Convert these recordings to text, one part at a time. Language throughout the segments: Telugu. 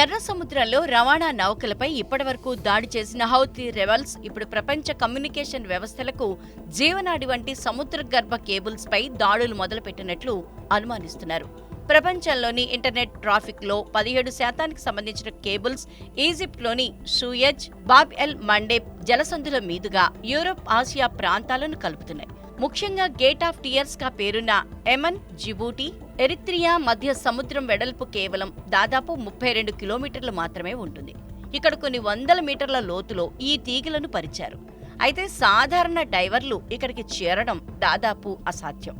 ఎర్ర సముద్రంలో రవాణా నౌకలపై ఇప్పటివరకు దాడి చేసిన హౌతీ రెవల్స్ ఇప్పుడు ప్రపంచ కమ్యూనికేషన్ వ్యవస్థలకు జీవనాడి వంటి సముద్ర గర్భ కేబుల్స్ పై దాడులు మొదలుపెట్టినట్లు అనుమానిస్తున్నారు. ప్రపంచంలోని ఇంటర్నెట్ ట్రాఫిక్లో పదిహేడు శాతానికి సంబంధించిన కేబుల్స్ ఈజిప్ట్లోని షూయజ్ బాబ్ ఎల్ మండే జలసంధుల మీదుగా యూరోప్ ఆసియా ప్రాంతాలను కలుపుతున్నాయి. ముఖ్యంగా గేట్ ఆఫ్ టియర్స్గా పేరున్న ఎమన్ జిబూటి ఎరిత్రియా మధ్య సముద్రం వెడల్పు కేవలం దాదాపు ముప్పై రెండు కిలోమీటర్లు మాత్రమే ఉంటుంది. ఇక్కడ కొన్ని వందల మీటర్ల లోతులో ఈ తీగలను పరిచారు. అయితే సాధారణ డైవర్లు ఇక్కడికి చేరడం దాదాపు అసాధ్యం.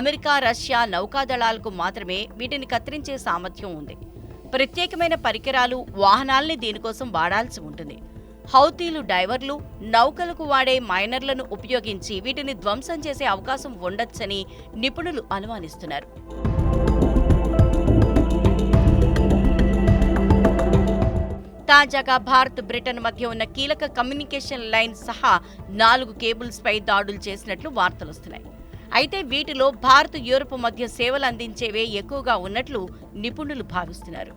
అమెరికా రష్యా నౌకాదళాలకు మాత్రమే వీటిని కత్తిరించే సామర్థ్యం ఉంది. ప్రత్యేకమైన పరికరాలు వాహనాల్ని దీనికోసం వాడాల్సి ఉంటుంది. హౌతీలు డైవర్లు నౌకలకు వాడే మైనర్లను ఉపయోగించి వీటిని ధ్వంసం చేసే అవకాశం ఉండొచ్చని నిపుణులు అనుమానిస్తున్నారు. తాజాగా భారత్ బ్రిటన్ మధ్య ఉన్న కీలక కమ్యూనికేషన్ లైన్ సహా నాలుగు కేబుల్స్ పై దాడులు చేసినట్లు వార్తలొస్తున్నాయి అయితే వీటిలో భారత్ యూరప్ మధ్య సేవలు అందించేవే ఎక్కువగా ఉన్నట్లు నిపుణులు భావిస్తున్నారు.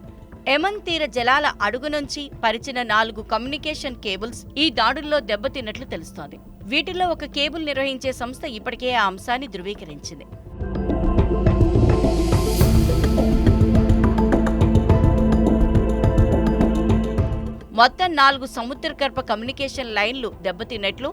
ఎమన్ తీర జలాల అడుగు నుంచి పరిచిన నాలుగు కమ్యూనికేషన్ కేబుల్స్ ఈ దాడుల్లో దెబ్బతిన్నట్లు తెలుస్తోంది. వీటిలో ఒక కేబుల్ నిర్వహించే సంస్థ ఇప్పటికే ఆ అంశాన్ని ధృవీకరించింది. మొత్తం నాలుగు సముద్రగర్భ కమ్యూనికేషన్ లైన్లు దెబ్బతిన్నట్లు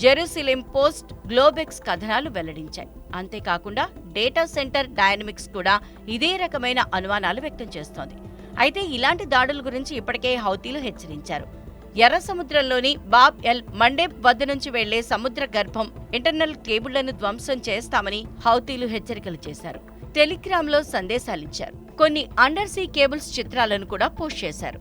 జెరూసలేం పోస్ట్ గ్లోబెక్స్ కథనాలు వెల్లడించాయి. అంతేకాకుండా డేటా సెంటర్ డైనమిక్స్ కూడా ఇదే రకమైన అనుమానాలు వ్యక్తం చేస్తోంది. అయితే ఇలాంటి దాడుల గురించి ఇప్పటికే హౌతీలు హెచ్చరించారు. ఎర్ర సముద్రంలోని బాబ్ ఎల్ మండేప్ వద్ద నుంచి వెళ్ళే సముద్ర గర్భం ఇంటర్నల్ కేబుళ్ళను ధ్వంసం చేస్తామని హౌతీలు హెచ్చరికలు చేశారు. టెలిగ్రామ్లో సందేశాలిచ్చారు. కొన్ని అండర్సీ కేబుల్స్ చిత్రాలను కూడా పోస్ట్ చేశారు.